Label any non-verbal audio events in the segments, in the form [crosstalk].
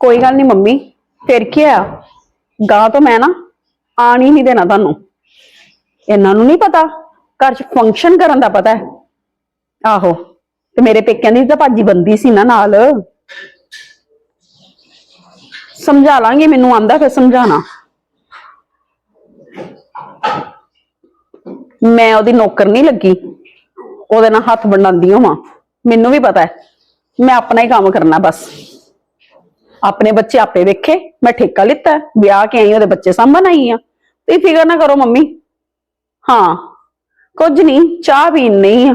ਕੋਈ ਗੱਲ ਨਹੀਂ ਮੰਮੀ, ਫਿਰ ਕੀ ਆ? ਗਾਂ ਤੋਂ ਮੈਂ ਨਾ ਆਣ ਹੀ ਨਹੀਂ ਦੇਣਾ ਤੁਹਾਨੂੰ। ਇਹਨਾਂ ਨੂੰ ਨਹੀਂ ਪਤਾ, ਘਰ 'ਚ ਫੰਕਸ਼ਨ ਕਰਨ ਦਾ ਪਤਾ ਹੈ। ਆਹੋ, ਤੇ ਮੇਰੇ ਪੇਕਿਆਂ ਦੀ ਤਾਂ ਭਾਜੀ ਬੰਦੀ ਸੀ ਨਾ ਨਾਲ। ਸਮਝਾ ਲਾਂਗੇ, ਮੈਨੂੰ ਆਂਦਾ ਫਿਰ ਸਮਝਾਣਾ ਮੈਂ ਉਹਦੀ ਨੌਕਰ ਨਹੀਂ ਲੱਗੀ, ਉਹਦੇ ਨਾਲ ਹੱਥ ਵੰਡਾਉਂਦੀ ਹਾਂ ਮੈਨੂੰ ਵੀ ਪਤਾ ਹੈ, ਮੈਂ ਆਪਣਾ ਹੀ ਕੰਮ ਕਰਨਾ ਬਸ। ਆਪਣੇ ਬੱਚੇ ਆਪੇ ਵੇਖੇ, ਮੈਂ ਠੇਕਾ ਲਿੱਤਾ, ਵਿਆਹ ਕੇ ਆਈ, ਉਹਦੇ ਬੱਚੇ ਸਾਂਭਣ ਆਈ ਆ ਤੇ ਫਿਕਰ ਨਾ ਕਰੋ ਮੰਮੀ। ਹਾਂ, ਕੁਝ ਨਹੀਂ, ਚਾਹ ਪੀਣ ਨਹੀਂ ਆ।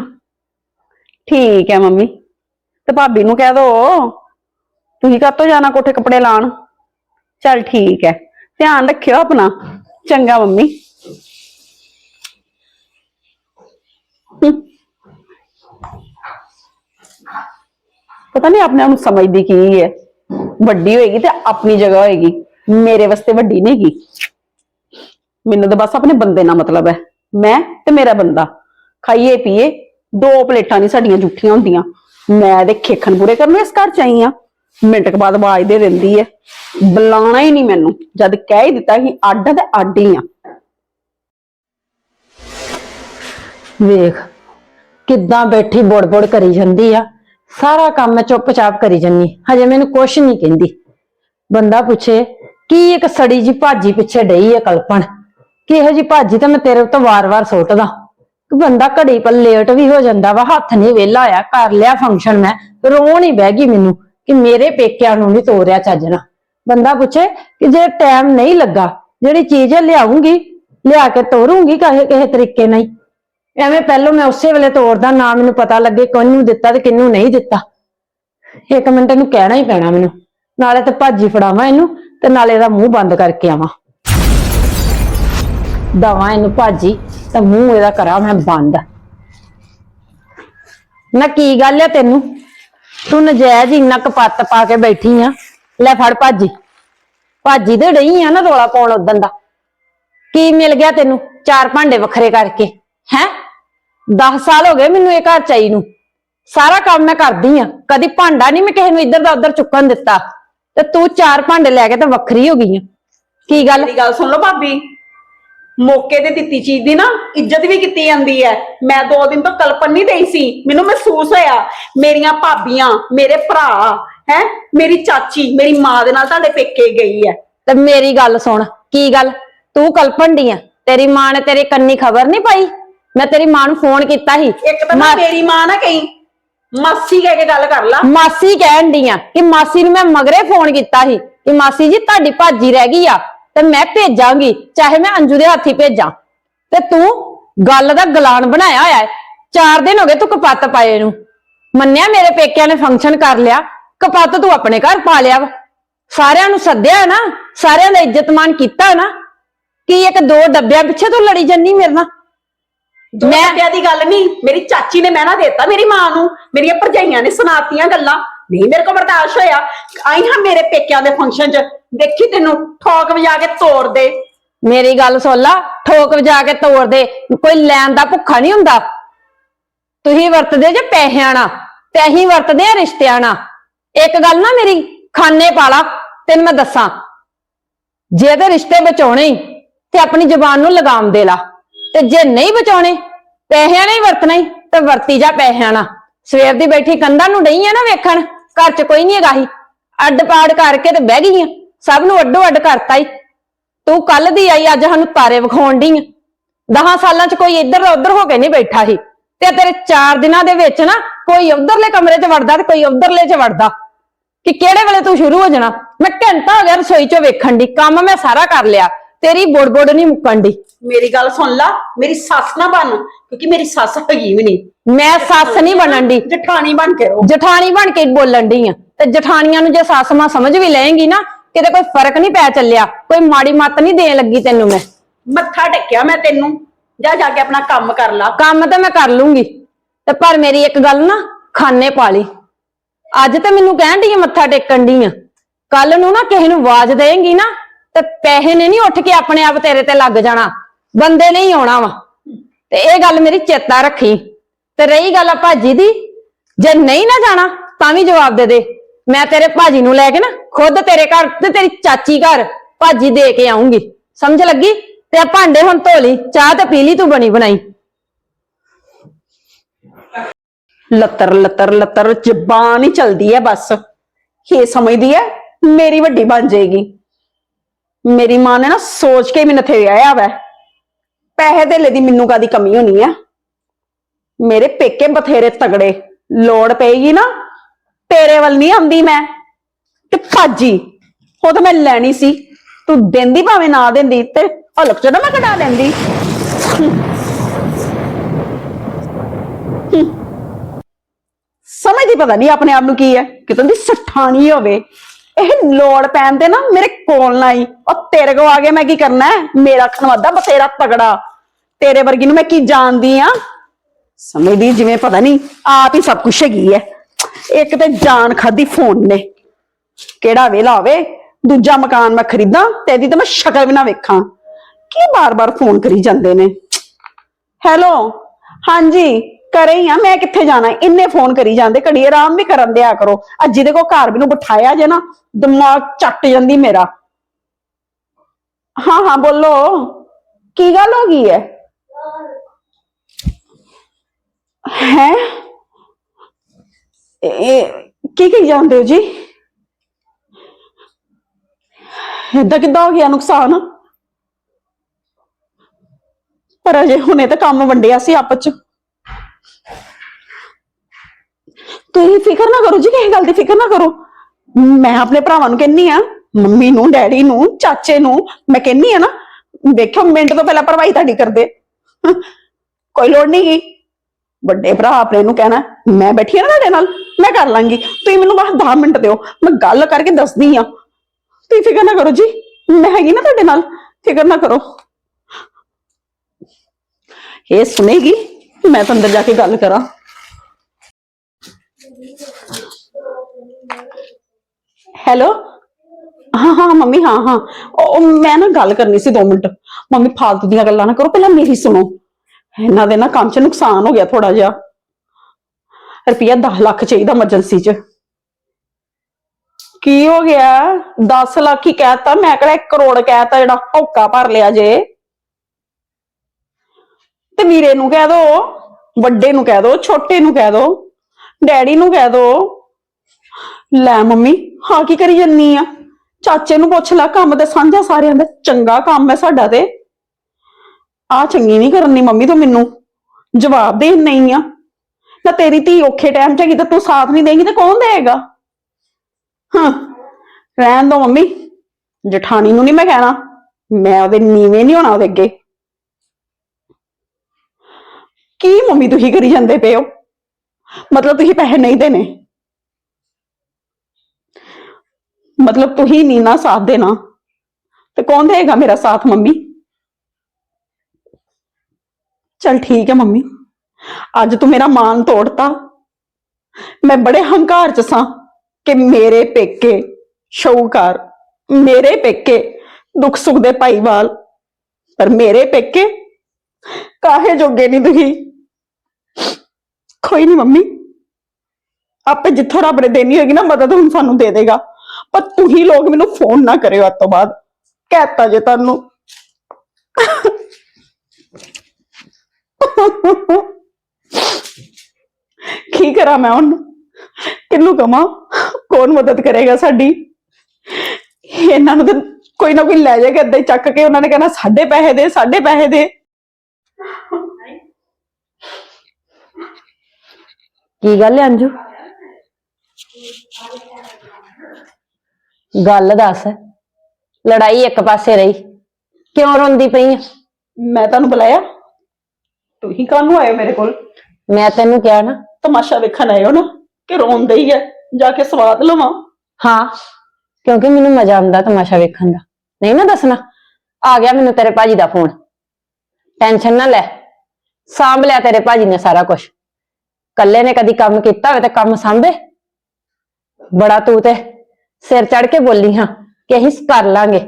ਠੀਕ ਹੈ ਮੰਮੀ, ਤੇ ਭਾਬੀ ਨੂੰ ਕਹਿ ਦੋ, ਤੁਸੀਂ ਕਾਹਤੋਂ ਜਾਣਾ ਕੋਠੇ ਕੱਪੜੇ ਲਾਣ ਚਲ ਠੀਕ ਹੈ, ਧਿਆਨ ਰੱਖਿਓ ਆਪਣਾ, ਚੰਗਾ ਮੰਮੀ। ਪਤਾ ਨਹੀਂ ਆਪਣੇ ਆਪ ਨੂੰ ਸਮਝਦੀ ਕੀ ਹੈ। ਵੱਡੀ ਹੋਏਗੀ ਤੇ ਆਪਣੀ ਜਗ੍ਹਾ ਹੋਏਗੀ। ਮੇਰੇ ਵਾਸਤੇ ਵੱਡੀ ਨਹੀਂ ਮੈਨੂੰ ਤਾਂ ਬਸ ਆਪਣੇ ਬੰਦੇ ਨਾਲ ਮਤਲਬ ਹੈ। ਮੈਂ ਤੇ ਮੇਰਾ ਬੰਦਾ। ਖਾਈਏ, ਪੀਏ, ਦੋ ਪਲੇਟਾਂ ਨਹੀਂ ਸਾਡੀਆਂ ਜੁੱਠੀਆਂ ਹੁੰਦੀਆਂ। ਮੈਂ ਦੇ ਖੇਖਣ ਪੂਰੇ ਕਰਨ ਇਸ ਘਰ ਚ ਆਈ ਆ ਮਿੰਟ ਕੁ ਬਾਅਦ ਆਵਾਜ਼ ਦੇ ਦਿੰਦੀ ਹੈ। ਬੁਲਾਣਾ ਹੀ ਨਹੀਂ ਮੈਨੂੰ। ਜਦ ਕਹਿ ਹੀ ਦਿੱਤਾ ਕਿ ਅੱਡ ਤੇ ਅੱਡ ਹੀ ਆ। ਵੇਖ, ਕਿੱਦਾਂ ਬੈਠੀ ਬੋੜ-ਬੋੜ ਕਰੀ ਜਾਂਦੀ ਆ। ਸਾਰਾ ਕੰਮ ਮੈਂ ਚੁੱਪਚਾਪ ਕਰੀ ਜੰਨੀ ਹਜੇ ਮੈਨੂੰ ਕੁਛ ਨਹੀਂ ਕਹਿੰਦੀ। ਬੰਦਾ ਪੁੱਛੇ, ਕੀ ਇੱਕ ਸੜੀ ਜੀ ਭਾਜੀ ਪਿੱਛੇ ਡਈ ਆ ਕਲਪਣ? ਕਿ ਇਹੋ ਜੀ ਭਾਜੀ ਤਾਂ ਮੈਂ ਤੇਰੇ ਉੱਤੇ ਵਾਰ-ਵਾਰ ਸੁੱਟਦਾ ਕਿ ਬੰਦਾ ਘੜੀ ਪਲ ਲੇਟ ਵੀ ਹੋ ਜਾਂਦਾ ਵਾ, ਹੱਥ ਨਹੀਂ ਵਿਹਲਾ ਹੋਇਆ ਕਰ ਲਿਆ ਫੰਕਸ਼ਨ ਮੈਂ, ਰੋਣ ਹੀ ਬਹਿ ਗਈ ਮੈਨੂੰ ਕਿ ਮੇਰੇ ਪੇਕਿਆਂ ਨੂੰ ਨਹੀਂ ਤੋਰਿਆ ਚੱਜਣਾ ਬੰਦਾ ਪੁੱਛੇ ਕਿ ਜੇ ਟਾਈਮ ਨਹੀਂ ਲੱਗਾ, ਜਿਹੜੀ ਚੀਜ਼ ਹੈ ਲਿਆਉਂਗੀ, ਲਿਆ ਕੇ ਤੋਰੂੰਗੀ ਕਿਸੇ ਕਿਸੇ ਤਰੀਕੇ ਨਾਲ ਹੀ। ਐਵੇਂ ਪਹਿਲੋਂ ਮੈਂ ਉਸੇ ਵੇਲੇ ਤੋੜਦਾ ਨਾ ਮੈਨੂੰ ਪਤਾ ਲੱਗੇ ਕਿਹਨੂੰ ਦਿੱਤਾ ਤੇ ਕਿਹਨੂੰ ਨਹੀਂ ਦਿੱਤਾ। ਇੱਕ ਮਿੰਟ ਇਹਨੂੰ ਕਹਿਣਾ ਹੀ ਪੈਣਾ ਮੈਨੂੰ। ਨਾਲੇ ਤੇ ਭਾਜੀ ਫੜਾਵਾਂ ਇਹਨੂੰ ਤੇ ਨਾਲੇ ਇਹਦਾ ਮੂੰਹ ਬੰਦ ਕਰਕੇ ਆਵਾਂ। ਦਵਾਂ ਇਹਨੂੰ ਭਾਜੀ, ਤੇ ਮੂੰਹ ਇਹਦਾ ਕਰਾਂ ਮੈਂ ਬੰਦ। ਨਾ ਕੀ ਗੱਲ ਆ ਤੈਨੂੰ? ਤੂੰ ਨਜਾਇਜ਼ ਇੰਨਾ ਕਪੱਤ ਪਾ ਕੇ ਬੈਠੀ ਆ। ਲੈ ਫੜ ਭਾਜੀ। ਭਾਜੀ ਤੇ ਡਈ ਆ ਨਾ ਰੋਲਾ ਪਾਉਣ ਉਦਣ ਦਾ। ਕੀ ਮਿਲ ਗਿਆ ਤੈਨੂੰ? ਚਾਰ ਭਾਂਡੇ ਵੱਖਰੇ ਕਰਕੇ। ਹੈ? 10 ਸਾਲ ਹੋ ਗਏ ਮੈਨੂੰ ਇਹ ਘਰ ਚਾਈ ਨੂੰ। ਸਾਰਾ ਕੰਮ ਮੈਂ ਕਰਦੀ ਆ। ਕਦੀ ਭਾਂਡਾ ਨਹੀਂ ਮੈਂ ਕਿਸੇ ਨੂੰ ਇੱਧਰ ਦਾ ਉੱਧਰ ਚੁੱਕਣ ਦਿੱਤਾ। ਤੇ ਤੂੰ ਚਾਰ ਭਾਂਡੇ ਲੈ ਕੇ ਤਾਂ ਵੱਖਰੀ ਹੋ ਗਈ ਆ। ਕੀ ਗੱਲ? ਮੇਰੀ ਗੱਲ ਸੁਣ ਲਓ ਭਾਬੀ। ਮੌਕੇ ਤੇ ਦਿੱਤੀ ਚੀਜ਼ ਦੀ ਨਾ ਇੱਜ਼ਤ ਵੀ ਕੀਤੀ ਜਾਂਦੀ ਹੈ ਮੈਂ ਦੋ ਦਿਨ ਤੋਂ ਕਲਪਨ ਨਹੀਂ ਦੇਈ ਸੀ। ਮੈਨੂੰ ਮਹਿਸੂਸ ਹੋਇਆ ਮੇਰੀਆਂ ਭਾਬੀਆਂ ਮੇਰੇ ਭਰਾ ਹੈ? ਮੇਰੀ ਚਾਚੀ ਮੇਰੀ ਮਾਂ ਦੇ ਨਾਲ ਤੁਹਾਡੇ ਪੇਕੇ ਗਈ ਹੈ ਤੇ ਮੇਰੀ ਗੱਲ ਸੁਣ। ਕੀ ਗੱਲ? ਤੂੰ ਕਲਪਣ ਦੀ ਆ। ਤੇਰੀ ਮਾਂ ਨੇ ਤੇਰੇ ਕੰਨੀ ਖਬਰ ਨਹੀਂ ਪਾਈ? ਮੈਂ ਤੇਰੀ ਮਾਂ ਨੂੰ ਫੋਨ ਕੀਤਾ ਸੀ। ਇੱਕ ਤਾਂ ਮਾ- ਮੇਰੀ ਮਾਂ ਨਾ ਕਹੀਂ ਮਾਸੀ ਕਹਿ ਕੇ ਗੱਲ ਕਰ ਲਾ। ਮਾਸੀ ਕਹਿਣ ਦੀ ਆ ਕਿ ਮਾਸੀ ਨੂੰ ਮੈਂ ਮਗਰੇ ਫੋਨ ਕੀਤਾ ਸੀ ਕਿ ਮਾਸੀ ਜੀ ਤੁਹਾਡੀ ਭਾਜੀ ਰਹਿ ਗਈ ਆ ਤੇ ਮੈਂ ਭੇਜਾਂਗੀ ਚਾਹੇ ਮੈਂ ਅੰਜੂ ਦੇ ਹੱਥੀ ਭੇਜਾਂ। ਤੇ ਤੂੰ ਗੱਲ ਦਾ ਗਲਾਨ ਬਣਾਇਆ ਹੋਇਆ ਹੈ। ਚਾਰ ਦਿਨ ਹੋ ਗਏ ਤੂੰ ਕਪੱਤ ਪਾਏ ਨੂੰ। ਮੰਨਿਆ ਮੇਰੇ ਪੇਕਿਆਂ ਨੇ ਫੰਕਸ਼ਨ ਕਰ ਲਿਆ? ਕਪੱਤ ਤੂੰ ਆਪਣੇ ਘਰ ਪਾ ਲਿਆ ਵਾ। ਸਾਰਿਆਂ ਨੂੰ ਸੱਦਿਆ ਨਾ ਸਾਰਿਆਂ ਦਾ ਇੱਜ਼ਤਮਾਨ ਕੀਤਾ ਨਾ। ਕੀ ਇੱਕ ਦੋ ਡੱਬਿਆਂ ਪਿੱਛੇ ਤੂੰ ਲੜੀ ਜੰਨੀ ਮੇਰੇ ਨਾਲ? ਮੈਂ ਕਿਹਾ ਦੀ ਗੱਲ ਨਹੀਂ ਮੇਰੀ ਚਾਚੀ ਨੇ ਮਹਿਣਾ ਦੇਤਾ ਮੇਰੀ ਮਾਂ ਨੂੰ ਮੇਰੀਆਂ ਭਰਜਾਈਆਂ ਨੇ ਸੁਣਾਤੀਆਂ ਗੱਲਾਂ। ਨਹੀਂ ਮੇਰੇ ਕੋਲ ਬਰਦਾਸ਼ਤ ਹੋਇਆ। ਆਈ ਹਾਂ ਮੇਰੇ ਪੇਕਿਆਂ ਦੇ ਫੰਕਸ਼ਨ 'ਚ ਦੇਖੀ ਤੈਨੂੰ ਠੋਕ ਵਜਾ ਕੇ ਤੋੜ ਦੇ। ਮੇਰੀ ਗੱਲ ਸੁਣ ਲਾ ਠੋਕ ਵਜਾ ਕੇ ਤੋੜ ਦੇ। ਕੋਈ ਲੈਣ ਦਾ ਭੁੱਖਾ ਨਹੀਂ ਹੁੰਦਾ। ਤੁਸੀਂ ਵਰਤਦੇ ਜੇ ਪੈਸਿਆਂ ਨਾਲ ਤੇ ਅਸੀਂ ਵਰਤਦੇ ਆ ਰਿਸ਼ਤਿਆਂ ਨਾਲ। ਇੱਕ ਗੱਲ ਨਾ ਮੇਰੀ ਖਾਨੇ ਪਾਲਾ ਤੈਨੂੰ ਮੈਂ ਦੱਸਾਂ। ਜੇ ਤੇ ਰਿਸ਼ਤੇ ਬਚਾਉਣੇ ਈ, ਤੇ ਆਪਣੀ ਜ਼ੁਬਾਨ ਨੂੰ ਲਗਾਮ ਦੇ ਲਾ। ਤੇ ਜੇ ਨਹੀਂ ਬਚਾਉਣੇ ਪੈਸਿਆਂ ਨੇ ਹੀ ਵਰਤਣਾ ਈ, ਤੇ ਵਰਤੀ ਜਾ ਪੈਸਿਆਂ ਨਾਲ। ਸਵੇਰ ਦੀ ਬੈਠੀ ਕੰਧਾਂ ਨੂੰ ਡਈ ਆ ਨਾ ਵੇਖਣ ਘਰ 'ਚ ਕੋਈ ਨਹੀਂ ਹੈਗਾ ਹੀ ਅੱਡ ਪਾੜ ਕਰਕੇ ਤੇ ਬਹਿ ਗਈ ਆ। ਸਭ ਨੂੰ ਅੱਡੋ ਅੱਡ ਕਰਤਾ ਹੀ। ਤੂੰ ਕੱਲ ਦੀ ਆਈ ਅੱਜ ਸਾਨੂੰ ਤਾਰੇ ਵਿਖਾਉਣ ਡਈ ਆ। ਦਹਾਂ ਸਾਲਾਂ ਚ ਕੋਈ ਇੱਧਰ ਉੱਧਰ ਹੋ ਕੇ ਨਹੀਂ ਬੈਠਾ ਸੀ। ਤੇ ਤੇਰੇ 4 ਦਿਨਾਂ ਦੇ ਵਿੱਚ ਨਾ ਕੋਈ ਉਧਰਲੇ ਕਮਰੇ 'ਚ ਵੜਦਾ ਤੇ ਕੋਈ ਉਧਰਲੇ 'ਚ ਵੜਦਾ। ਕਿ ਕਿਹੜੇ ਵੇਲੇ ਤੂੰ ਸ਼ੁਰੂ ਹੋ ਜਾਣਾ? ਮੈਂ ਘੰਟਾ ਹੋ ਗਿਆ ਰਸੋਈ 'ਚੋਂ ਵੇਖਣ ਦੀ ਕੰਮ ਮੈਂ ਸਾਰਾ ਕਰ ਲਿਆ। ਤੇਰੀ ਬੁੜਬੁੜ ਨਹੀਂ ਮੁੱਕਣ ਦੀ ਮੇਰੀ ਗੱਲ ਸੁਣ ਲਾ ਮੇਰੀ ਸੱਸ ਨਾ ਬਣ ਕਿਉਂਕਿ ਮੇਰੀ ਸੱਸ ਹੈਗੀ ਵੀ ਨਹੀਂ। ਮੈਂ ਸੱਸ ਨਹੀਂ ਬਣਨ ਦੀ। ਜਠਾਣੀ ਬਣ ਕੇ ਰਹੋ। ਜਠਾਣੀ ਬਣ ਕੇ ਬੋਲਣ ਦੀ ਆ। ਤੇ ਜਠਾਣੀਆਂ ਨੂੰ ਜੇ ਸੱਸ ਮਾਂ ਸਮਝ ਵੀ ਲਏਂਗੀ ਨਾ ਕਿਤੇ ਕੋਈ ਫ਼ਰਕ ਨਹੀਂ ਪੈ ਚੱਲਿਆ। ਕੋਈ ਮਾੜੀ ਮੱਤ ਨਹੀਂ ਦੇਣ ਲੱਗੀ ਤੈਨੂੰ ਮੈਂ। ਮੱਥਾ ਟੇਕਿਆ ਮੈਂ ਤੈਨੂੰ। ਜਾ ਜਾ ਕੇ ਆਪਣਾ ਕੰਮ ਕਰ ਲਾ। ਕੰਮ ਤਾਂ ਮੈਂ ਕਰ ਲੂੰਗੀ। ਤੇ ਪਰ ਮੇਰੀ ਇੱਕ ਗੱਲ ਨਾ ਖਾਨੇ ਪਾ ਲਈ। ਅੱਜ ਤੇ ਮੈਨੂੰ ਕਹਿਣ ਦੀ ਮੱਥਾ ਟੇਕਣ ਦੀ ਆ। ਕੱਲ ਨੂੰ ਨਾ ਕਿਸੇ ਨੂੰ ਆਵਾਜ਼ ਦੇਂਗੀ ਨਾ ਤੇ ਪੈਸੇ ਨੇ ਨਹੀਂ ਉੱਠ ਕੇ ਆਪਣੇ ਆਪ ਤੇਰੇ ਤੇ ਲੱਗ ਜਾਣਾ। ਬੰਦੇ ਨਹੀਂ ਆਉਣਾ ਵਾ। ਤੇ ਇਹ ਗੱਲ ਮੇਰੀ ਚੇਤਾ ਰੱਖੀ। ਤੇ ਰਹੀ ਗੱਲ ਆ ਭਾਜੀ ਦੀ, ਜੇ ਨਹੀਂ ਨਾ ਜਾਣਾ, ਤਾਂ ਵੀ ਜਵਾਬ ਦੇ ਦੇ। ਮੈਂ ਤੇਰੇ ਭਾਜੀ ਨੂੰ ਲੈ ਕੇ ਨਾ, ਖੁਦ ਤੇਰੇ ਘਰ ਤੇ ਤੇਰੀ ਚਾਚੀ ਘਰ ਭਾਜੀ ਦੇ ਕੇ ਆਉਂਗੀ ਸਮਝ ਲੱਗੀ? ਤੇ ਆ ਭਾਂਡੇ ਹੁਣ ਧੋ ਲਈ, ਚਾਹ ਤੇ ਪੀ ਲਈ, ਤੂੰ ਬਣੀ ਬਣਾਈ। ਲੱਤਰ ਲੱਤਰ ਲੱਤਰ, ਜ਼ਬਾਨ ਹੀ ਚਲਦੀ ਹੈ ਬਸ। ਇਹ ਸਮਝਦੀ ਹੈ ਮੇਰੀ ਵੱਡੀ ਬਣ ਜਾਏਗੀ। ਮੇਰੀ ਮਾਂ ਨੇ ਨਾ ਸੋਚ ਕੇ ਮੈਨੂੰ ਇੱਥੇ ਵਿਆਹਿਆ ਵੈ। ਪੈਸੇ ਧੇਲੇ ਦੀ ਮੈਨੂੰ ਕਾਦੀ ਕਮੀ ਹੋਣੀ ਆ? ਮੇਰੇ ਪੇਕੇ ਬਥੇਰੇ ਤਗੜੇ, ਲੋੜ ਪਏਗੀ ਨਾ? ਤੇਰੇ ਵੱਲ ਨਹੀਂ ਆਉਂਦੀ ਮੈਂ। ਤੇ ਭਾਜੀ ਉਹ ਤਾਂ ਮੈਂ ਲੈਣੀ ਸੀ। ਤੂੰ ਦਿੰਦੀ ਭਾਵੇਂ ਨਾ ਦਿੰਦੀ ਤੇ ਹਲਕ ਚ ਨਾ ਮੈਂ ਕਢਾ ਲੈਂਦੀ। ਸਮਝਦੀ ਪਤਾ ਨਹੀਂ ਆਪਣੇ ਆਪ ਨੂੰ ਕੀ ਹੈ, ਕਿਤੋਂ ਦੀ ਸਠਾਣੀ ਹੋਵੇ। ਇਹ ਲੋੜ ਪੈਣ ਤੇ ਨਾ ਮੇਰੇ ਕੋਲ ਨਾ ਆਈ। ਉਹ ਤੇਰੇ ਕੋ ਆ ਕੇ ਮੈਂ ਕੀ ਕਰਨਾ ਹੈ? ਮੇਰਾ ਖਣਵਾਦਾ ਬਥੇਰਾ ਤਗੜਾ। ਤੇਰੇ ਵਰਗੀ ਨੂੰ ਮੈਂ ਕੀ ਜਾਣਦੀ ਆ? ਸਮਝਦੀ ਜਿਵੇਂ ਪਤਾ ਨਹੀਂ, ਆਪ ਹੀ ਸਭ ਕੁਝ ਹੈਗੀ ਹੈ ਇੱਕ ਤੇ ਜਾਨ ਖਾਦੀ ਫੋਨ ਨੇ। ਕਿਹੜਾ ਵੇਲਾ ਹੋਵੇ, ਦੂਜਾ ਮਕਾਨ ਮੈਂ ਖਰੀਦਾਂ, ਤੇ ਇਹਦੀ ਤਾਂ ਮੈਂ ਸ਼ਕਲ ਵੀ ਨਾ ਵੇਖਾਂ। ਕੀ ਬਾਰ-ਬਾਰ ਫੋਨ ਕਰੀ ਜਾਂਦੇ ਨੇ? ਹੈਲੋ? ਹਾਂਜੀ ਕਰੇ ਹੀ ਆ, ਮੈਂ ਕਿੱਥੇ ਜਾਣਾ? ਇੰਨੇ ਫੋਨ ਕਰੀ ਜਾਂਦੇ, ਘੜੀ ਆਰਾਮ ਵੀ ਕਰਨ ਦਿਆ ਕਰੋ। ਅੱਜ ਜਿਹਦੇ ਕੋ ਘਰ ਵੀ ਨੂੰ ਬਿਠਾਇਆ ਜੇ ਨਾ, ਦਿਮਾਗ ਚੱਟ ਜਾਂਦੀ ਮੇਰਾ। ਹਾਂ ਹਾਂ, ਬੋਲੋ। ਕੀ ਗੱਲ ਹੋ ਗਈ ਹੈ ਹੈ? ਇਹ ਕੀ ਕਹੀ ਜਾਂਦੇ ਹੋ ਜੀ? ਏਦਾਂ ਕਿੱਦਾਂ ਹੋ ਗਿਆ ਨੁਕਸਾਨ? ਪਰ ਅਜੇ ਹੁਣੇ ਤਾਂ ਕੰਮ ਵੰਡਿਆ ਸੀ ਆਪਸ ਚ। ਤੁਸੀਂ ਫਿਕਰ ਨਾ ਕਰੋ ਜੀ, ਕਿਸੇ ਗੱਲ ਦੀ ਫਿਕਰ ਨਾ ਕਰੋ। ਮੈਂ ਆਪਣੇ ਭਰਾਵਾਂ ਨੂੰ ਕਹਿੰਨੀ ਆ ਮੰਮੀ ਨੂੰ, ਡੈਡੀ ਨੂੰ, ਚਾਚੇ ਨੂੰ, ਮੈਂ ਕਹਿੰਨੀ ਆ ਨਾ, ਦੇਖਿਓ, ਮਿੰਟ ਤੋਂ ਪਹਿਲਾਂ ਭਰਵਾਈ ਤੁਹਾਡੀ ਕਰਦੇ। ਕੋਈ ਲੋੜ ਨਹੀਂ ਗੀ। ਵੱਡੇ ਭਰਾ ਆਪਣੇ ਨੂੰ ਕਹਿਣਾ, ਮੈਂ ਬੈਠੀ ਆ ਨਾ ਤੁਹਾਡੇ ਨਾਲ, ਮੈਂ ਕਰ ਲਾਂਗੀ। ਤੁਸੀਂ ਮੈਨੂੰ ਬਸ 10 ਮਿੰਟ ਦਿਓ, ਮੈਂ ਗੱਲ ਕਰਕੇ ਦੱਸਦੀ ਆ। ਤੁਸੀਂ ਫਿਕਰ ਨਾ ਕਰੋ ਜੀ, ਮੈਂ ਹੈਗੀ ਨਾ ਤੁਹਾਡੇ ਨਾਲ, ਫਿਕਰ ਨਾ ਕਰੋ। ਇਹ ਸੁਣੇਗੀ, ਮੈਂ ਤਾਂ ਅੰਦਰ ਜਾ ਕੇ ਗੱਲ ਕਰਾਂ। ਹੈਲੋ? ਹਾਂ ਹਾਂ, ਮੰਮੀ, ਹਾਂ ਹਾਂ। ਉਹ ਮੈਂ ਨਾ ਗੱਲ ਕਰਨੀ ਸੀ 2 ਮਿੰਟ। ਮੰਮੀ, ਫਾਲਤੂ ਦੀਆਂ ਗੱਲਾਂ ਨਾ ਕਰੋ, ਪਹਿਲਾਂ ਮੇਰੀ ਸੁਣੋ। ਇਹਨਾਂ ਦੇ ਨਾ ਕੰਮ 'ਚ ਨੁਕਸਾਨ ਹੋ ਗਿਆ ਥੋੜਾ ਜਿਹਾ। ਰੁਪਈਆ 10 ਲੱਖ ਚਾਹੀਦਾ ਐਮਰਜੈਂਸੀ 'ਚ। ਕੀ ਹੋ ਗਿਆ? 10 ਲੱਖ ਹੀ ਕਹਿਤਾ, ਮੈਂ ਕਿਹੜਾ 1 ਕਰੋੜ ਕਹਿਤਾ ਜਿਹੜਾ ਹੌਕਾ ਭਰ ਲਿਆ ਜੇ। ਤੇ ਵੀਰੇ ਨੂੰ ਕਹਿ ਦੋ, ਵੱਡੇ ਨੂੰ ਕਹਿ ਦੋ, ਛੋਟੇ ਨੂੰ ਕਹਿ ਦੋ, ਡੈਡੀ ਨੂੰ ਕਹਿ ਦੋ। ਲੈ ਮੰਮੀ, ਹਾਂ ਕੀ ਕਰੀ ਜੰਨੀ ਆ? ਚਾਚੇ ਨੂੰ ਪੁੱਛ ਲੈ, ਕੰਮ ਤੇ ਸਾਂਝਾ ਸਾਰਿਆਂ ਦਾ, ਚੰਗਾ ਕੰਮ ਹੈ ਸਾਡਾ ਤੇ। ਆ ਚੰਗੀ ਨਹੀਂ ਕਰਨੀ ਮੰਮੀ ਤੂੰ ਮੈਨੂੰ। ਜਵਾਬ ਦੇ, ਨਹੀਂ ਆ। ਨਾ ਤੇਰੀ ਧੀ ਔਖੇ ਟਾਈਮ ਚ ਹੈਗੀ ਤੇ ਤੂੰ ਸਾਥ ਨਹੀਂ ਦੇਂਗੀ ਤੇ ਕੌਣ ਦੇਗਾ ਹਾਂ, ਰਹਿਣ ਦੋ ਮੰਮੀ। ਜਠਾਣੀ ਨੂੰ ਨਹੀਂ ਮੈਂ ਕਹਿਣਾ। ਮੈਂ ਉਹਦੇ ਨੀਵੇਂ ਨਹੀਂ ਹੋਣਾ ਉਹਦੇ ਅੱਗੇ। ਕੀ ਮੰਮੀ ਤੁਸੀਂ ਕਰੀ ਜਾਂਦੇ ਪਏ ਹੋ? ਮਤਲਬ ਤੁਸੀਂ ਪੈਸੇ ਨਹੀਂ ਦੇਣੇ। ਮਤਲਬ ਤੁਸੀਂ ਨਹੀਂ ਨਾ ਸਾਥ ਦੇਣਾ। ਤੇ ਕੌਣ ਦੇਗਾ ਮੇਰਾ ਸਾਥ ਮੰਮੀ? ਚਲ ਠੀਕ ਹੈ ਮੰਮੀ। ਅੱਜ ਤੂੰ ਮੇਰਾ ਮਾਨ ਤੋੜਤਾ। ਮੈਂ ਬੜੇ ਹੰਕਾਰ ਚ ਸਾਂ ਕਿ ਮੇਰੇ ਪੇਕੇ ਸ਼ੌਕਾਰ, ਮੇਰੇ ਪੇਕੇ ਦੁੱਖ ਸੁੱਖ ਦੇ ਭਾਈਵਾਲ, ਪਰ ਮੇਰੇ ਪੇਕੇ ਕਾਹੇ ਜੋਗੇ ਨਹੀਂ ਤੁਸੀਂ? ਕੋਈ ਨਹੀਂ ਮੰਮੀ। ਆਪੇ ਜਿੱਥੋਂ ਰੱਬ ਨੇ ਦੇਣੀ ਹੋਏਗੀ ਨਾ, ਮਦਦ ਹੁਣ ਸਾਨੂੰ ਦੇ ਦੇਗਾ। ਪਰ ਤੁਸੀਂ ਲੋਕ ਮੈਨੂੰ ਫੋਨ ਨਾ ਕਰਿਓ ਅੱਜ ਤੋਂ ਬਾਅਦ। ਕਹਿਤਾ ਜੇ ਤੁਹਾਨੂੰ। ਕੀ ਕਰਾਂ ਮੈਂ ਉਹਨੂੰ ਕਿਹਨੂੰ ਕਮਾ ਕੌਣ ਮਦਦ ਕਰੇਗਾ ਸਾਡੀ? ਇਹਨਾਂ ਨੂੰ ਤਾਂ ਕੋਈ ਨਾ ਕੋਈ ਲੈ ਜਾਏਗਾ, ਏਦਾਂ ਹੀ ਚੱਕ ਕੇ ਉਹਨਾਂ ਨੇ ਕਹਿਣਾ, ਸਾਡੇ ਪੈਸੇ ਦੇ, ਸਾਡੇ ਪੈਸੇ ਦੇ। ਕੀ ਗੱਲ ਹੈ ਅੰਜੂ? ਗੱਲ ਦੱਸ। ਲੜਾਈ ਇੱਕ ਪਾਸੇ ਰਹੀ। ਕਿਉਂ ਰੋਂਦੀ ਪਈ ਆ? ਮੈਂ ਤੁਹਾਨੂੰ ਬੁਲਾਇਆ। ਤੁਸੀਂ ਕਾਹਨੂੰ ਆਏ ਹੋ ਮੇਰੇ ਕੋਲ? ਮੈਂ ਤੈਨੂੰ ਕਿਹਾ ਨਾ। ਤਮਾਸ਼ਾ ਵੇਖਣ ਆਏ ਹੋ ਨਾ ਕਿ ਰੋਂਦੇ ਹੀ ਹੈ ਜਾ ਕੇ ਸਵਾਦ ਲਵਾਂ। ਹਾਂ ਕਿਉਂਕਿ ਮੈਨੂੰ ਮਜ਼ਾ ਆਉਂਦਾ ਤਮਾਸ਼ਾ ਵੇਖਣ ਦਾ। ਨਹੀਂ ਨਾ ਦੱਸਣਾ ਆ ਗਿਆ ਮੈਨੂੰ ਤੇਰੇ ਭਾਜੀ ਦਾ ਫੋਨ। ਟੈਨਸ਼ਨ ਨਾ ਲੈ ਸਾਂਭ ਲਿਆ ਤੇਰੇ ਭਾਜੀ ਨੇ ਸਾਰਾ ਕੁਝ ਕੱਲੇ ਨੇ ਕਦੀ ਕੰਮ ਕੀਤਾ ਹੋਵੇ ਤਾਂ ਕੰਮ ਸਾਂਭੇ? ਬੜਾ ਤੂੰ ਤੇ ਸਿਰ ਚੜ ਕੇ ਬੋਲੀ ਹਾਂ ਕਿ ਅਸੀਂ ਕਰ ਲਾਂਗੇ।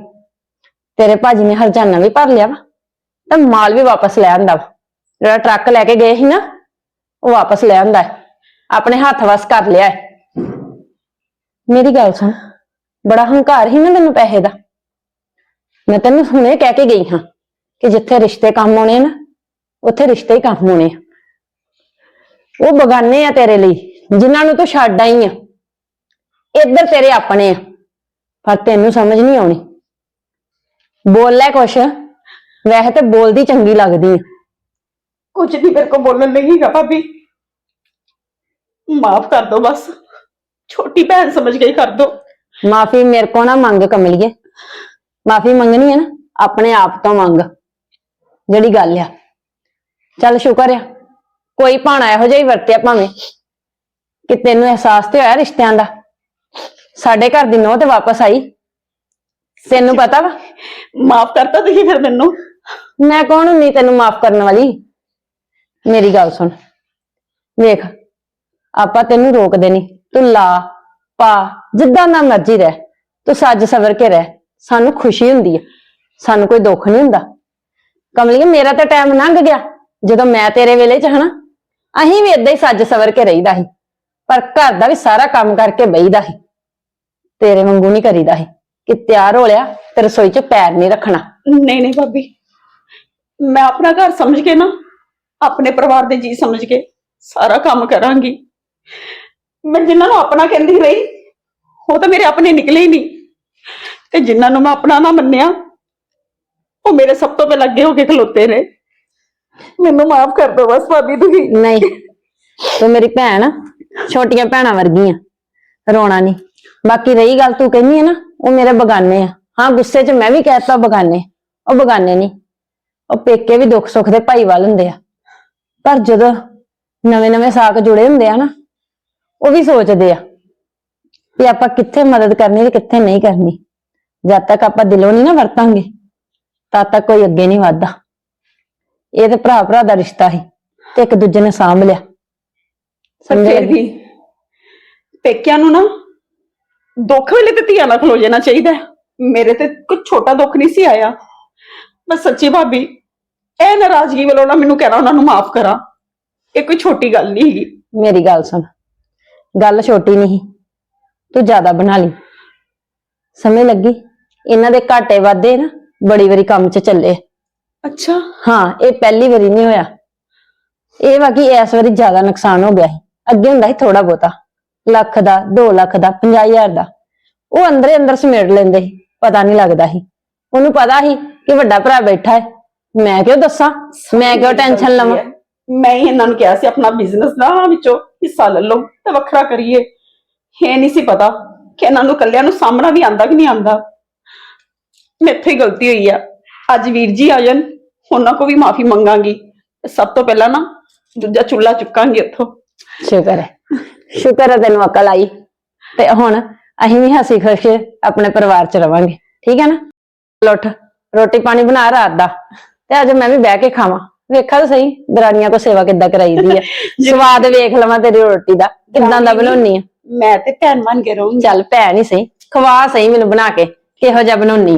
ਤੇਰੇ ਭਾਜੀ ਨੇ ਹਰਜਾਨਾ ਵੀ ਭਰ ਲਿਆ ਵਾ ਤਾਂ ਮਾਲ ਵੀ ਵਾਪਸ ਲੈ ਆਂਦਾ ਵਾ। ਜਿਹੜਾ ਟਰੱਕ ਲੈ ਕੇ ਗਏ ਸੀ ਨਾ, ਉਹ ਵਾਪਸ ਲੈ ਆਂਦਾ ਆਪਣੇ ਹੱਥ ਵਸ ਕਰ ਲਿਆ ਮੇਰੀ ਗੱਲ ਸੁਣ, ਬੜਾ ਹੰਕਾਰ ਹੀ ਨਾ ਤੈਨੂੰ ਪੈਸੇ ਦਾ। ਮੈਂ ਤੈਨੂੰ ਹੁਣੇ ਕਹਿ ਕੇ ਗਈ ਹਾਂ ਕਿ ਜਿੱਥੇ ਰਿਸ਼ਤੇ ਕੰਮ ਆਉਣੇ ਨਾ, ਉੱਥੇ ਰਿਸ਼ਤੇ ਹੀ ਕੰਮ ਆਉਣੇ ਆ। ਉਹ ਬਗਾਨੇ ਆ ਤੇਰੇ ਲਈ, ਜਿਨ੍ਹਾਂ ਨੂੰ ਤੂੰ ਛੱਡ ਆਈ ਆ। ਇੱਧਰ ਤੇਰੇ ਆਪਣੇ ਆ, ਪਰ ਤੈਨੂੰ ਸਮਝ ਨਹੀਂ ਆਉਣੀ। ਬੋਲ ਲੈ ਕੁਛ, ਵੈਸੇ ਤੇ ਬੋਲਦੀ ਚੰਗੀ ਲੱਗਦੀ ਆ। ਕੁਝ ਨਹੀਂ ਮੇਰੇ ਕੋ ਬੋਲਣ ਲੱਗੀਗਾ ਭਾਬੀ। ਮਾਫ ਕਰ ਦੋ ਬਸ। ਛੋਟੀ ਭੈਣ ਸਮਝ ਹੀ ਕਰ ਦੋ। ਮਾਫੀ ਮੇਰੇ ਕੋ ਨਾ ਮੰਗ ਕਮਲੀਏ। ਮਾਫੀ ਮੰਗਣੀ ਹੈ ਨਾ ਆਪਣੇ ਆਪ ਤੋਂ ਮੰਗ। ਜਿਹੜੀ ਗੱਲ ਆ। ਚੱਲ ਸ਼ੁਕਰ ਆ ਕੋਈ ਭਾਣਾ ਇਹੋ ਜਿਹਾ ਹੀ ਵਰਤਿਆ ਭਾਵੇਂ। ਕਿ ਤੈਨੂੰ ਅਹਿਸਾਸ ਤੇ ਹੋਇਆ ਰਿਸ਼ਤਿਆਂ ਦਾ? ਸਾਡੇ ਘਰ ਦੀ ਨੋਹ ਤੇ ਵਾਪਸ ਆਈ। ਤੈਨੂੰ ਪਤਾ ਵਾ? ਮਾਫ ਕਰਤਾ ਤੁਸੀਂ ਫਿਰ ਮੈਨੂੰ। ਮੈਂ ਕੌਣ ਹੁੰਨੀ ਤੈਨੂੰ ਮਾਫ ਕਰਨ ਵਾਲੀ? ਮੇਰੀ ਗੱਲ ਸੁਣ। ਵੇਖ, ਆਪਾਂ ਤੈਨੂੰ ਰੋਕਦੇ ਨਹੀਂ ਤੂੰ ਲਾ, ਪਾ, ਜਿੱਦਾਂ ਦਾ ਮਰਜ਼ੀ ਰਹਿ। ਤੂੰ ਸੱਜ ਸਵਰ ਕੇ ਰਹਿ। ਸਾਨੂੰ ਖੁਸ਼ੀ ਹੁੰਦੀ ਹੈ ਸਾਨੂੰ ਕੋਈ ਦੁੱਖ ਨਹੀਂ ਹੁੰਦਾ। ਕਮਲੀਏ, ਮੇਰਾ ਤਾਂ ਟਾਈਮ ਲੰਘ ਗਿਆ। ਜਦੋਂ ਮੈਂ ਤੇਰੇ ਵੇਲੇ ਚ ਹਨਾ, ਅਸੀਂ ਵੀ ਇਦਾਂ ਹੀ ਸੱਜ ਸਵਰ ਕੇ ਰਹੀਦਾ ਸੀ। ਪਰ ਘਰ ਦਾ ਵੀ ਸਾਰਾ ਕੰਮ ਕਰਕੇ ਬਈਦਾ ਸੀ। ਤੇਰੇ ਵਾਂਗੂ ਨਹੀਂ ਕਰੀਦਾ ਸੀ। ਕਿ ਤਿਆਰ ਹੋ ਲਿਆ, ਤੇ ਰਸੋਈ 'ਚ ਪੈਰ ਨਹੀਂ ਰੱਖਣਾ। ਨਹੀਂ ਨਹੀਂ ਭਾਬੀ। ਮੈਂ ਆਪਣਾ ਘਰ ਸਮਝ ਕੇ ਨਾ ਆਪਣੇ ਪਰਿਵਾਰ ਦੇ ਜੀ ਸਮਝ ਕੇ ਸਾਰਾ ਕੰਮ ਕਰਾਂਗੀ। ਮੈਂ ਜਿਨ੍ਹਾਂ ਨੂੰ ਆਪਣਾ ਕਹਿੰਦੀ ਰਹੀ ਉਹ ਤਾਂ ਮੇਰੇ ਆਪਣੇ ਨਿਕਲੇ ਹੀ ਨਹੀਂ। ਤੇ ਜਿਨ੍ਹਾਂ ਨੂੰ ਮੈਂ ਆਪਣਾ ਨਾ ਮੰਨਿਆ ਉਹ ਮੇਰੇ ਸਭ ਤੋਂ ਪਹਿਲਾਂ ਅੱਗੇ ਹੋ ਕੇ ਖਲੋਤੇ ਨੇ ਮੈਨੂੰ ਮਾਫ ਕਰ ਦਿਓ ਬਸ ਭਾਬੀ ਤੁਸੀਂ। ਨਹੀਂ ਤੂੰ ਮੇਰੀ ਭੈਣ ਆ, ਛੋਟੀਆਂ ਭੈਣਾਂ ਵਰਗੀ ਆ ਰੋਣਾ ਨਹੀਂ। ਬਾਕੀ ਰਹੀ ਗੱਲ ਤੂੰ ਕਹਿੰਦੀ ਹੈ ਨਾ ਉਹ ਮੇਰੇ ਬਗਾਨੇ ਆ। ਹਾਂ ਗੁੱਸੇ 'ਚ ਮੈਂ ਵੀ ਕਹਿਤਾ ਬਗਾਨੇ ਉਹ ਬਗਾਨੇ ਨਹੀਂ। ਉਹ ਪੇਕੇ ਵੀ ਦੁੱਖ ਸੁੱਖ ਦੇ ਭਾਈਵਾਲ ਹੁੰਦੇ ਆ। ਪਰ ਜਦੋਂ ਨਵੇਂ ਨਵੇਂ ਸਾਕ ਜੁੜੇ ਹੁੰਦੇ ਆ ਨਾ ਉਹ ਵੀ ਸੋਚਦੇ ਆ ਵੀ ਆਪਾਂ ਕਿੱਥੇ ਮਦਦ ਕਰਨੀ ਤੇ ਕਿੱਥੇ ਨਹੀਂ ਕਰਨੀ ਜਦ ਤੱਕ ਆਪਾਂ ਦਿਲੋਂ ਨਹੀਂ ਨਾ ਵਰਤਾਂਗੇ ਤਦ ਤੱਕ ਕੋਈ ਅੱਗੇ ਨਹੀਂ ਵਧਦਾ ਇਹ ਤੇ ਭਰਾ ਭਰਾ ਦਾ ਰਿਸ਼ਤਾ ਸੀ ਤੇ ਇੱਕ ਦੂਜੇ ਨੇ ਸਾਂਭ ਲਿਆ ਪਰ ਫਿਰ? ਵੀ ਪੇਕਿਆਂ ਨੂੰ ਨਾ ਦੁੱਖ ਵੇਲੇ ਤੇ ਧੀਆਂ ਨਾਲ ਖਲੋ ਜਾਣਾ ਚਾਹੀਦਾ ਹੈ। ਮੇਰੇ ਤੇ ਕੋਈ ਛੋਟਾ ਦੁੱਖ ਨਹੀਂ ਸੀ ਆਇਆ ਬਸ ਸੱਚੀ ਭਾਬੀ ਇਹ ਨਾਰਾਜ਼ਗੀ ਵੱਲੋਂ ਨਾ ਮੈਨੂੰ ਕਹਿਣਾ ਉਹਨਾਂ ਨੂੰ ਮਾਫ ਕਰਾਂ। ਇਹ ਕੋਈ ਛੋਟੀ ਗੱਲ ਨਹੀਂ ਹੈਗੀ। ਮੇਰੀ ਗੱਲ ਸੁਣ। ਗੱਲ ਛੋਟੀ ਨਹੀਂ ਤੂੰ ਜ਼ਿਆਦਾ ਬਣਾ ਲਈ। ਸਮਝ ਲੱਗੀ। ਇਹਨਾਂ ਦੇ ਘਾਟੇ ਵਾਧੇ ਨਾ ਬੜੀ ਵਾਰੀ ਕੰਮ 'ਚ ਚੱਲੇ। ਅੱਛਾ। ਹਾਂ ਇਹ ਪਹਿਲੀ ਵਾਰੀ ਨਹੀਂ ਹੋਇਆ। ਇਹ ਵਾ ਕਿ ਇਸ ਵਾਰੀ ਜ਼ਿਆਦਾ ਨੁਕਸਾਨ ਹੋ ਗਿਆ ਸੀ। ਅੱਗੇ ਹੁੰਦਾ ਸੀ ਥੋੜਾ ਬਹੁਤਾ। ਲੱਖ ਦਾ 2 ਲੱਖ ਦਾ 50000 ਦਾ। ਉਹ ਅੰਦਰੇ ਅੰਦਰ ਸਮੇਟ ਲੈਂਦੇ ਸੀ। ਪਤਾ ਨਹੀਂ ਲੱਗਦਾ ਸੀ। ਉਹਨੂੰ ਪਤਾ ਸੀ ਕਿ ਵੱਡਾ ਭਰਾ ਬੈਠਾ ਹੈ। ਮੈਂ ਕਿਉਂ ਦੱਸਾਂ? ਮੈਂ ਕਿਉਂ ਟੈਨਸ਼ਨ ਲਵਾਂ? ਮੈਂ ਹੀ ਇਹਨਾਂ ਨੂੰ ਕਿਹਾ ਸੀ ਆਪਣਾ ਬਿਜ਼ਨਸ ਦਾ ਵਿੱਚੋਂ ਹਿੱਸਾ ਲੈ ਲਓ ਤੇ ਵੱਖਰਾ ਕਰੀਏ। ਇਹ ਨਹੀਂ ਸੀ ਪਤਾ ਕਿ ਇਹਨਾਂ ਨੂੰ ਕੱਲਿਆਂ ਨੂੰ ਸਾਹਮਣਾ ਵੀ ਆਂਦਾ ਕਿ ਨਹੀਂ ਆਂਦਾ ਮੈਥੋਂ ਹੀ ਗਲਤੀ ਹੋਈ ਆ। ਅੱਜ ਵੀਰ ਜੀ ਆ ਜਾਣ ਉਹਨਾਂ ਕੋ ਵੀ ਮਾਫੀ ਮੰਗਾਂਗੀ। ਤੇ ਸਭ ਤੋਂ ਪਹਿਲਾਂ ਨਾ ਦੂਜਾ ਚੁੱਲਾ ਚੁੱਕਾਂਗੀ ਉੱਥੋਂ। ਸ਼ੁਕਰ ਹੈ। ਸ਼ੁਕਰ ਹੈ ਤੈਨੂੰ ਅਕਲ ਆਈ। ਤੇ ਹੁਣ ਅਸੀਂ ਵੀ ਹੱਸੀ ਖੁਸ਼ ਆਪਣੇ ਪਰਿਵਾਰ ਚ ਰਵਾਂਗੇ। ਠੀਕ ਹੈ ਨਾ? ਉੱਠ ਰੋਟੀ ਪਾਣੀ ਬਣਾ ਰਾਤ ਦਾ। ਤੇ ਅੱਜ ਮੈਂ ਵੀ ਬਹਿ ਕੇ ਖਾਵਾਂ। ਵੇਖਾ ਤਾਂ ਸਹੀ ਦਰਾਨੀਆਂ ਕੋ ਸੇਵਾ ਕਿੱਦਾਂ ਕਰਾਈਦੀ ਹੈ [laughs] ਸਵਾਦ ਵੇਖ ਲਵਾਂ ਤੇਰੀ ਰੋਟੀ ਦਾ। ਕਿੱਦਾਂ ਦਾ ਬਣਾਉਣੀ ਆ? ਮੈਂ ਤੇ ਭੈਣ ਬਣ ਕੇ ਰਹੂੰਗੀ। ਚੱਲ ਭੈਣ ਹੀ ਸਹੀ। ਖਵਾ ਸਹੀ ਮੈਨੂੰ ਬਣਾ ਕੇ ਕਿਹੋ ਜਿਹਾ ਬਣਾਉਣੀ